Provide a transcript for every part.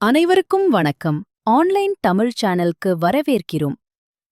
அனைவருக்கும் வணக்கம். ஆன்லைன் தமிழ் சேனலுக்கு வரவேற்கிறோம்.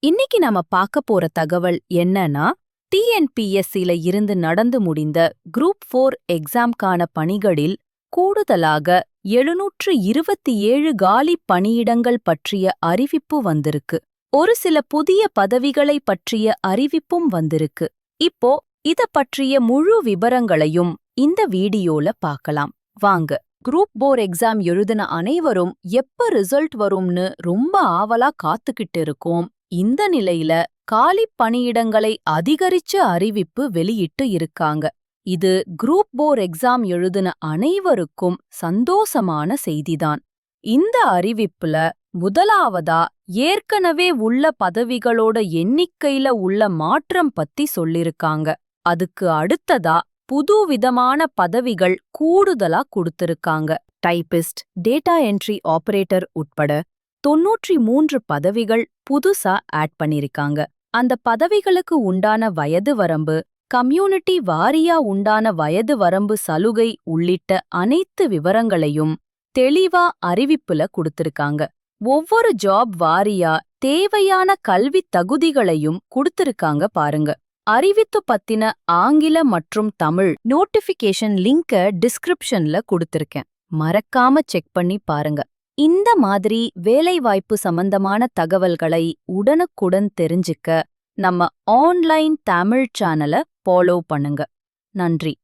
இன்னைக்கு நாம பார்க்க போற தகவல் என்னன்னா டிஎன்பிஎஸ்சில இருந்து நடந்து முடிந்த குரூப் ஃபோர் எக்ஸாம்கான பணிகளில் கூடுதலாக எழுநூற்று இருபத்தி ஏழு காலி பணியிடங்கள் பற்றிய அறிவிப்பு வந்திருக்கு. ஒரு சில புதிய பதவிகளை பற்றிய அறிவிப்பும் வந்திருக்கு. இப்போ இத பற்றிய முழு விபரங்களையும் இந்த வீடியோல பார்க்கலாம். வாங்க. குரூப் போர் எக்ஸாம் எழுதின அனைவரும் எப்ப ரிசல்ட் வரும்னு ரொம்ப ஆவலா காத்துக்கிட்டு இருக்கோம். இந்த நிலையில காலி பணியிடங்களை அதிகரிச்ச அறிவிப்பு வெளியிட்டு இருக்காங்க. இது குரூப் போர் எக்ஸாம் எழுதின அனைவருக்கும் சந்தோஷமான செய்திதான். இந்த அறிவிப்புல முதலாவதா ஏற்கனவே உள்ள பதவிகளோட எண்ணிக்கையில உள்ள மாற்றம் பத்தி சொல்லிருக்காங்க. அதுக்கு அடுத்ததா புது விதமான பதவிகள் கூடுதலா கொடுத்திருக்காங்க. டைபிஸ்ட் டேட்டா என்ட்ரி ஆபரேட்டர் உட்பட தொன்னூற்றி மூன்று பதவிகள் புதுசா ஆட் பண்ணிருக்காங்க. அந்த பதவிகளுக்கு உண்டான வயது வரம்பு கம்யூனிட்டி வாரியா உண்டான வயது வரம்பு சலுகை உள்ளிட்ட அனைத்து விவரங்களையும் தெளிவா அறிவிப்புல கொடுத்திருக்காங்க. ஒவ்வொரு ஜாப் வாரியா தேவையான கல்வி தகுதிகளையும் கொடுத்திருக்காங்க பாருங்க. அறிவித்து பத்தின ஆங்கில மற்றும் தமிழ் நோட்டிஃபிகேஷன் லிங்க டிஸ்கிரிப்ஷன்ல கொடுத்திருக்கேன். மறக்காம செக் பண்ணி பாருங்க. இந்த மாதிரி வேலைவாய்ப்பு சம்பந்தமான தகவல்களை உடனுக்குடன் தெரிஞ்சுக்க நம்ம ஆன்லைன் தமிழ் சேனலை ஃபாலோ பண்ணுங்க. நன்றி.